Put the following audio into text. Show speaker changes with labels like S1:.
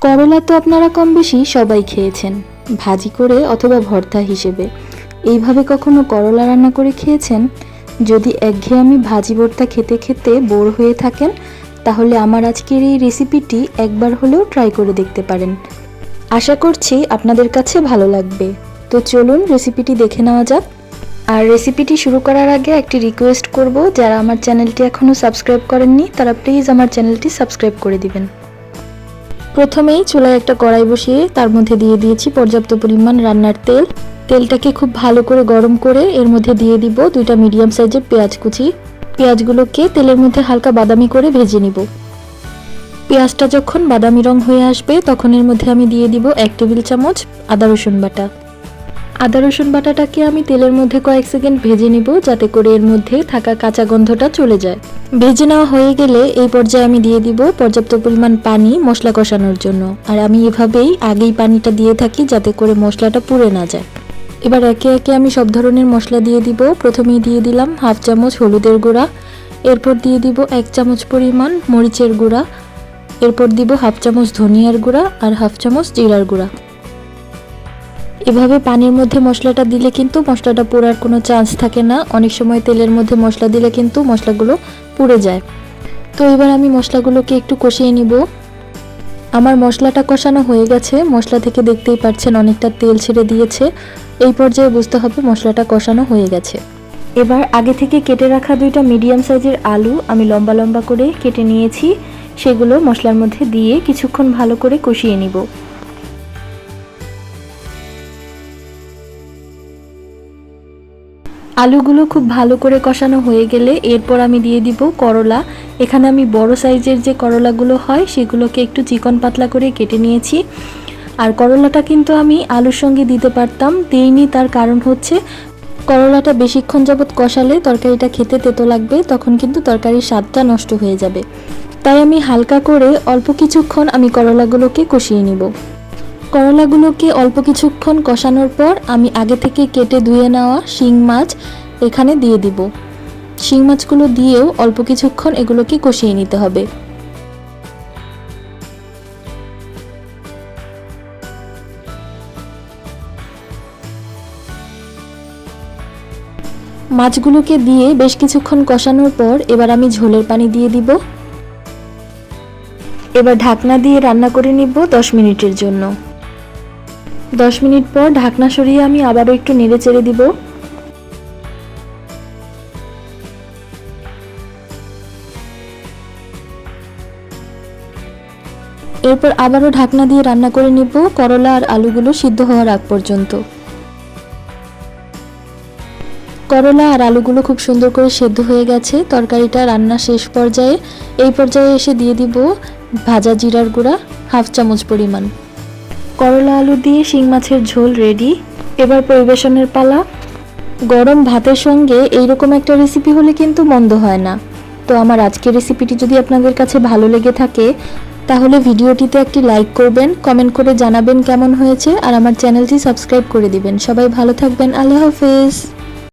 S1: করলা তো আপনারা কম বেশি সবাই খেয়েছেন, ভাজি করে অথবা ভর্তা হিসেবে। এইভাবে কখনো করলা রান্না করে খেয়েছেন? যদি একঘেয়েমি ভাজি ভর্তা খেতে খেতে বোর হয়ে থাকেন, তাহলে আমার আজকের এই রেসিপিটি একবার হলেও ট্রাই করে দেখতে পারেন। আশা করছি আপনাদের কাছে ভালো লাগবে। তো চলুন রেসিপিটি দেখে নেওয়া যাক। আর রেসিপিটি শুরু করার আগে একটি রিকোয়েস্ট করব, যারা আমার চ্যানেলটি এখনও সাবস্ক্রাইব করেননি, তারা প্লিজ আমার চ্যানেলটি সাবস্ক্রাইব করে দিবেন। প্রথমেই চুলায় একটা কড়াই বসিয়ে তার মধ্যে দিয়ে দিয়েছি পর্যাপ্ত পরিমাণ রান্নার তেল। তেলটাকে খুব ভালো করে গরম করে এর মধ্যে দিয়ে দিব দুইটা মিডিয়াম সাইজের পেঁয়াজ কুচি। পেঁয়াজগুলোকে তেলের মধ্যে হালকা বাদামি করে ভেজে নিব। পেঁয়াজটা যখন বাদামি রং হয়ে আসবে, তখন এর মধ্যে আমি দিয়ে দিব এক টেবিল চামচ আদা রসুন বাটা। আদা, রসুন বাটাটাকে আমি তেলের মধ্যে কয়েক সেকেন্ড ভেজে নেব যাতে করে এর মধ্যে থাকা কাঁচা গন্ধটা চলে যায়। ভেজে নেওয়া হয়ে গেলে এই পর্যায়ে আমি দিয়ে দিব পর্যাপ্ত পরিমাণ পানি মশলা কষানোর জন্য। আর আমি এভাবেই আগেই পানিটা দিয়ে থাকি যাতে করে মশলাটা পুড়ে না যায়। এবার একে একে আমি সব ধরনের মশলা দিয়ে দিব। প্রথমেই দিয়ে দিলাম হাফ চামচ হলুদের গুঁড়া। এরপর দিয়ে দিব এক চামচ পরিমাণ মরিচের গুঁড়া। এরপর দিব হাফ চামচ ধনিয়ার গুঁড়া আর হাফ চামচ জিরার গুঁড়া। এভাবে পানির মধ্যে মশলাটা দিলে কিন্তু মশলাটা পোড়ার কোনো চান্স থাকে না। অনেক সময় তেলের মধ্যে মশলা দিলে কিন্তু মশলাগুলো পুড়ে যায়। তো এবার আমি মশলাগুলোকে একটু কষিয়ে নিব। আমার মশলাটা কষানো হয়ে গেছে। মশলা থেকে দেখতেই পাচ্ছেন অনেকটা তেল ছেড়ে দিয়েছে। এই পর্যায়ে বুঝতে হবে মশলাটা কষানো হয়ে গেছে। এবার আগে থেকে কেটে রাখা দুইটা মিডিয়াম সাইজের আলু আমি লম্বা লম্বা করে কেটে নিয়েছি। সেগুলো মশলার মধ্যে দিয়ে কিছুক্ষণ ভালো করে কষিয়ে নিব। আলুগুলো খুব ভালো করে কষানো হয়ে গেলে এরপর আমি দিয়ে দিব করলা। এখানে আমি বড় সাইজের যে করলাগুলো হয়, সেগুলোকে একটু চিকন পাতলা করে কেটে নিয়েছি। আর করলাটা কিন্তু আমি আলুর সঙ্গে দিতে পারতাম, দেইনি তার কারণ হচ্ছে করলাটা বেশিক্ষণ যাবৎ কষালে তরকারিটা খেতে তেতো লাগবে, তখন কিন্তু তরকারির স্বাদটা নষ্ট হয়ে যাবে। তাই আমি হালকা করে অল্প কিছুক্ষণ আমি করলাগুলোকে কষিয়ে নিব। করলাগুলোকে অল্প কিছুক্ষণ কষানোর পর আমি আগে থেকে কেটে ধুয়ে নেওয়া শিং মাছ এখানে দিয়ে দিব। শিং মাছগুলো দিয়েও অল্প কিছুক্ষণ এগুলোকে কষিয়ে নিতে হবে। মাছগুলোকে দিয়ে বেশ কিছুক্ষণ কষানোর পর এবার আমি ঝোলের পানি দিয়ে দিব। এবার ঢাকনা দিয়ে রান্না করে নিব দশ মিনিটের জন্য। দশ মিনিট পর ঢাকনা সরিয়ে আমি আবারও একটু নেড়ে চেড়ে দিব। এরপর আবারও ঢাকনা দিয়ে রান্না করে নিব করলা আর আলুগুলো সিদ্ধ হওয়ার আগ পর্যন্ত। করলা আর আলুগুলো খুব সুন্দর করে সেদ্ধ হয়ে গেছে, তরকারিটা রান্না শেষ পর্যায়ে। এই পর্যায়ে এসে দিয়ে দিব ভাজা জিরার গুঁড়া, হাফ চামচ পরিমাণ। করলা আলু দিয়ে শিং মাছের ঝোল রেডি এবার পরিবেশনের পালা। গরম ভাতের সঙ্গে এইরকম একটা রেসিপি হলে কিন্তু মন্দ হয় না। তো আমার আজকের রেসিপিটি যদি আপনাদের কাছে ভালো লেগে থাকে, তাহলে ভিডিওটিতে একটি লাইক করবেন কমেন্ট করে জানাবেন কেমন হয়েছে, আর আমার চ্যানেলটি সাবস্ক্রাইব করে দিবেন। সবাই ভালো থাকবেন, আল্লাহ হাফেজ।